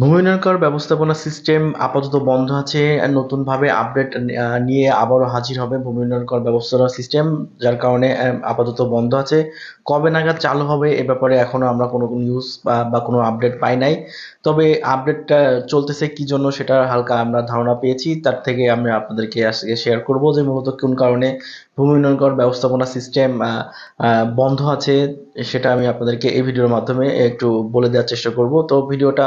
ভূমি উন্নয়ন কর ব্যবস্থাপনা সিস্টেম আপাতত বন্ধ আছে। নতুনভাবে আপডেট নিয়ে আবারও হাজির হবে ভূমি ব্যবস্থাপনা সিস্টেম, যার কারণে আপাতত বন্ধ আছে। কবে নাগাদ চালু হবে এ ব্যাপারে এখনও আমরা কোনো নিউজ বা কোনো আপডেট পাই নাই। তবে আপডেটটা চলতেছে কি জন্য সেটা হালকা আমরা ধারণা পেয়েছি। তার থেকে আমি আপনাদেরকে আজকে শেয়ার করব যে মূলত কোন কারণে ভূমি উন্নয়ন কর ব্যবস্থাপনা সিস্টেম বন্ধ আছে, সেটা আমি আপনাদেরকে এই ভিডিওর মাধ্যমে একটু বলে দেওয়ার চেষ্টা করব। তো ভিডিওটা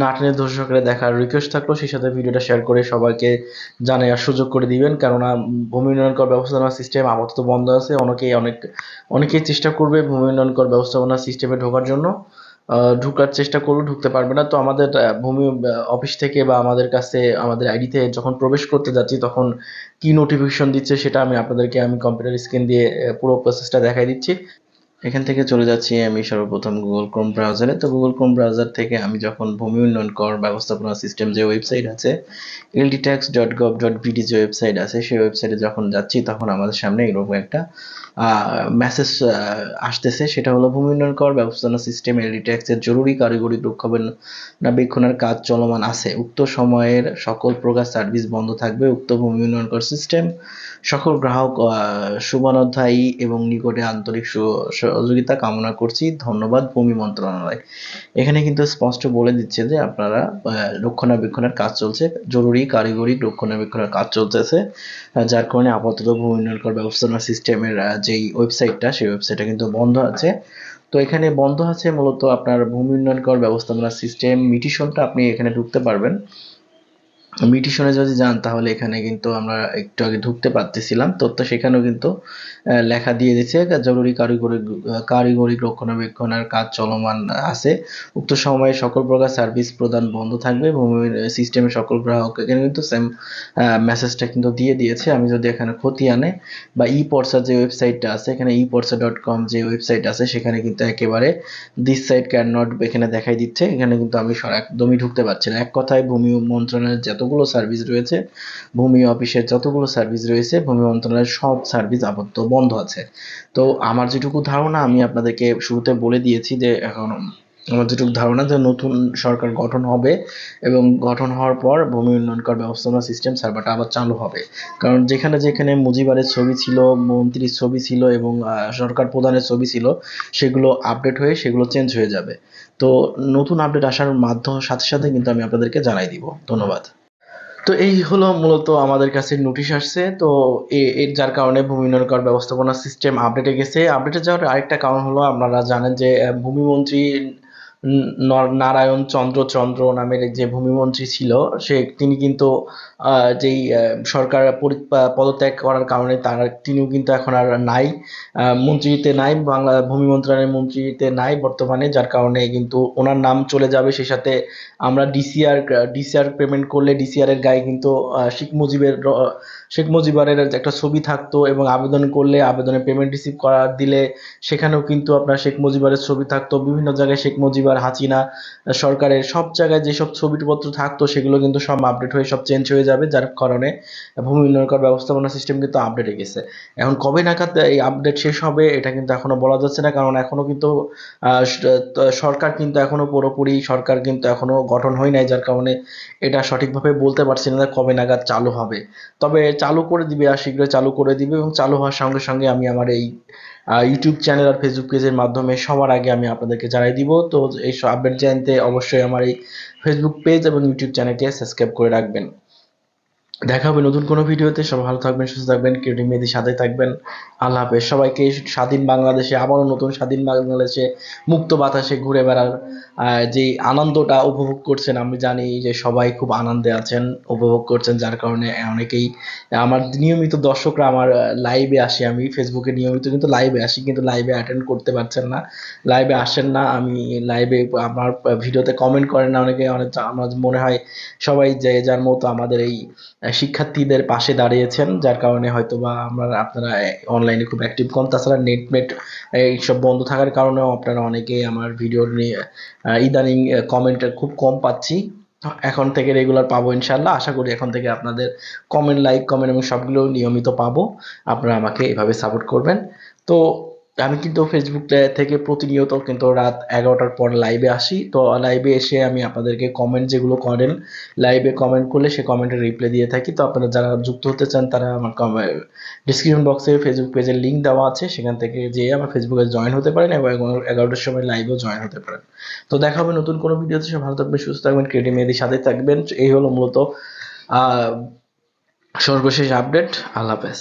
না টেনে দর্শকরা দেখার রিকোয়েস্ট থাকল, সেই সাথে ভিডিওটা শেয়ার করে সবাইকে জানার সুযোগ করে দিবেন। কেননা ভূমি উন্নয়ন কর ব্যবস্থাপনা সিস্টেম আপাতত বন্ধ আছে। অনেকেই অনেক, অনেকেই চেষ্টা করবে ভূমি উন্নয়ন কর ব্যবস্থাপনা সিস্টেমে ঢোকার জন্য। ঢোকার চেষ্টা করলেও ঢুকতে পারবে না। তো আমাদের ভূমি অফিস থেকে বা আমাদের কাছে, আমাদের আইডিতে যখন প্রবেশ করতে যাচ্ছি, তখন কি নোটিফিকেশন দিচ্ছে সেটা আমি আপনাদেরকে আমি কম্পিউটার স্ক্রিন দিয়ে পুরো প্রসেসটা দেখাই দিচ্ছি। এখান থেকে চলে যাচ্ছি আমি সর্বপ্রথম গুগল ক্রোম ব্রাউজারে তো গুগল ক্রোম ব্রাউজার থেকে আমি যখন ভূমি উন্নয়ন কর ব্যবস্থাপনা সিস্টেম যে ওয়েবসাইট আছে ldtax dot gov dot BD যে ওয়েবসাইট আছে সেই ওয়েবসাইটে যখন যাচ্ছি তখন আমাদের সামনে এরকম একটা মেসেজ আসতেছে। সেটা হলো ভূমি উন্নয়ন কর ব্যবস্থাপনা সিস্টেম এলডিট্যাক্স এর জরুরি কারিগরি রক্ষণাবেক্ষণের কাজ চলমান আছে। উক্ত সময়ের সকল প্রকার সার্ভিস বন্ধ থাকবে। উক্ত ভূমি উন্নয়ন কর সিস্টেম সকল গ্রাহক আহ, শুভানুধ্যায়ী এবং নিকটে আন্তরিক সহযোগিতা কামনা করছি। ধন্যবাদ ভূমি মন্ত্রণালয়। এখানে কিন্তু স্পষ্ট বলে দিচ্ছে যে আপনারা রক্ষণাবেক্ষণের কাজ চলছে। জরুরি, কারিগরি রক্ষণাবেক্ষণের কাজ চলতেছে। যার কারণে আপাতত ভূমি উন্নয়ন ব্যবস্থাপনা সিস্টেমের যেই ওয়েবসাইটটা, সেই ওয়েবসাইটটা কিন্তু বন্ধ আছে। তো এখানে বন্ধ আছে মূলত আপনার ভূমি উন্নয়ন কর ব্যবস্থাপনা সিস্টেম, মিটিশনটা আপনি এখানে ঢুকতে পারবেন। মিটিশনে যদি যান, তাহলে এখানে কিন্তু আমরা একটু আগে ঢুকতে পারতেছিলাম। তো তো সেখানেও কিন্তু লেখা দিয়ে দিচ্ছে জরুরি কারিগরি কারিগরি রক্ষণাবেক্ষণের কাজ চলমান আছে। উক্ত সময়ে সকল প্রকার সার্ভিস প্রদান বন্ধ থাকবে। ভূমি সিস্টেমে সকল গ্রাহক এখানে কিন্তু সেম মেসেজটা কিন্তু দিয়ে দিয়েছে। আমি যদি এখানে খতিয়ানে বা ই পর্সার যে ওয়েবসাইটটা আছে, এখানে ই পর্সা ডট কম যে ওয়েবসাইট আছে, সেখানে কিন্তু একেবারে দিস সাইট ক্যান নট এখানে দেখাই দিচ্ছে। এখানে কিন্তু আমি একদমই ঢুকতে পারছি না। এক কথায় ভূমি মন্ত্রণালয়ের যতগুলো সার্ভিস রয়েছে, ভূমি অফিসের যতগুলো সার্ভিস রয়েছে, ভূমি মন্ত্রণালয়ের সব সার্ভিস আপাতত বন্ধ আছে। তো আমার যেটুকু ধারণা, আমি আপনাদেরকে শুরুতে বলে দিয়েছি যে এখন আমার যেটুকু ধারণা যে নতুন সরকার গঠন হবে এবং গঠন হওয়ার পর ভূমি উন্নয়ন কর ব্যবস্থাপনা সিস্টেম সার্ভারটা আবার চালু হবে। কারণ যেখানে যেখানে মুজিবারের ছবি ছিল, মন্ত্রীর ছবি ছিল এবং সরকার প্রধানের ছবি ছিল, সেগুলো আপডেট হয়ে সেগুলো চেঞ্জ হয়ে যাবে। তো নতুন আপডেট আসার মাধ্যম সাথে সাথে কিন্তু আমি আপনাদেরকে জানাই দিব। ধন্যবাদ। তো এই হলো মূলত আমাদের কাছে নোটিশ আসছে। তো এর যার কারণে ভূমি উন্নয়ন ব্যবস্থাপনা সিস্টেম আপডেটে গেছে। আপডেটে যাওয়ার আরেকটা কারণ হলো আপনারা জানেন যে ভূমি ভূমিমন্ত্রী নারায়ণ চন্দ্র চন্দ্র নামের যে ভূমিমন্ত্রী ছিল, সে, তিনি কিন্তু যেই সরকার পদত্যাগ করার কারণে তার, তিনিও কিন্তু এখন আর নাই। মন্ত্রীতে নাই, বাংলা ভূমি মন্ত্রণালয়ের মন্ত্রীতে নাই বর্তমানে, যার কারণে কিন্তু ওনার নাম চলে যাবে। সেই সাথে আমরা ডিসিআর ডিসিআর পেমেন্ট করলে ডিসিআর এর গায়ে কিন্তু শেখ মুজিবের শেখ মুজিবের একটা ছবি থাকতো এবং আবেদন করলে আবেদনে পেমেন্ট রিসিভ করা দিলে সেখানেও কিন্তু আপনার শেখ মুজিবের ছবি থাকতো। বিভিন্ন জায়গায় শেখ মুজিবার হাসিনা সরকারের সব জায়গায় যেসব ছবিপত্র থাকতো সেগুলো কিন্তু সব আপডেট হয়ে, সব চেঞ্জ হয়ে যাবে, যার কারণে ভূমি উন্নয়ন কর ব্যবস্থাপনা সিস্টেম কিন্তু আপডেটে গেছে। এখন কবে নাগাদ এই আপডেট শেষ হবে, এটা কিন্তু এখনও বলা যাচ্ছে না, কারণ এখনও কিন্তু সরকার কিন্তু এখনও পুরোপুরি, সরকার কিন্তু এখনও গঠন হয় নাই, যার কারণে এটা সঠিকভাবে বলতে পারছি না কবে নাগাদ চালু হবে। তবে চালু করে দিবে, আর শীঘ্রই চালু করে দিবে এবং চালু হওয়ার সঙ্গে সঙ্গে আমি আমার এই ইউটিউব চ্যানেল আর ফেসবুক পেজের মাধ্যমে সবার আগে আমি আপনাদেরকে জানাই দিব। তো এই সব আপডেট জানতে অবশ্যই আমার এই ফেসবুক পেজ এবং ইউটিউব চ্যানেলটি সাবস্ক্রাইব করে রাখবেন। দেখা হবে নতুন কোনো ভিডিওতে। সবাই ভালো থাকবেন, সুস্থ থাকবেন, কিউটি মেয়েদের সাথে থাকবেন। আল্লাহ হাফেজ। সবাইকে স্বাধীন বাংলাদেশে, আবারও নতুন স্বাধীন বাংলাদেশে মুক্ত বাতাসে ঘুরে বেড়ার যে আনন্দটা উপভোগ করছেন, আমি জানি যে সবাই খুব আনন্দে আছেন, উপভোগ করছেন, যার কারণে অনেকেই, আমার নিয়মিত দর্শকরা আমার লাইভে আসে। আমি ফেসবুকে নিয়মিত কিন্তু লাইভে আসি, কিন্তু লাইভে অ্যাটেন্ড করতে পারছেন না। লাইভে আসেন না, আমি লাইভে আমার ভিডিওতে কমেন্ট করেন না অনেকে। অনেক আমার মনে হয় সবাই যে যার মতো আমাদের এই শিক্ষার্থীদের পাশে দাঁড়িয়েছেন, যার কারণে হয়তো বা আমরা আপনারা অনলাইনে খুব অ্যাক্টিভ কম। তাছাড়া নেট মেট এইসব বন্ধ থাকার কারণেও আপনারা অনেকেই আমার ভিডিও নিয়ে ইদানিং কমেন্ট খুব কম পাচ্ছি। এখন থেকে রেগুলার পাবো ইনশাল্লাহ আশা করি এখন থেকে আপনাদের কমেন্ট লাইক কমেন্ট এবং সবগুলো নিয়মিত পাবো। আপনারা আমাকে এভাবে সাপোর্ট করবেন। তো আমি কিন্তু ফেসবুক থেকে প্রতিনিয়ত কিন্তু রাত এগারোটার পর লাইভে আসি। তো লাইভে এসে আমি আপনাদেরকে কমেন্ট যেগুলো করেন লাইভে কমেন্ট করলে সে কমেন্টের রিপ্লাই দিয়ে থাকি। তো আপনারা যারা যুক্ত হতে চান, তারা আমার ডিসক্রিপশন বক্সে ফেসবুক পেজের লিঙ্ক দেওয়া আছে। সেখান থেকে যেয়ে আমার ফেসবুকে জয়েন হতে পারেন এবং এগারোটার সময় লাইভেও জয়েন হতে পারেন। তো দেখা হবে নতুন কোনো ভিডিওতে সব ভালো থাকবেন, সুস্থ থাকবেন ক্রিয়েটিভ মেয়েদের সাথে থাকবেন। এই হলো মূলত সর্বশেষ আপডেট আল্লাহ হাফেজ।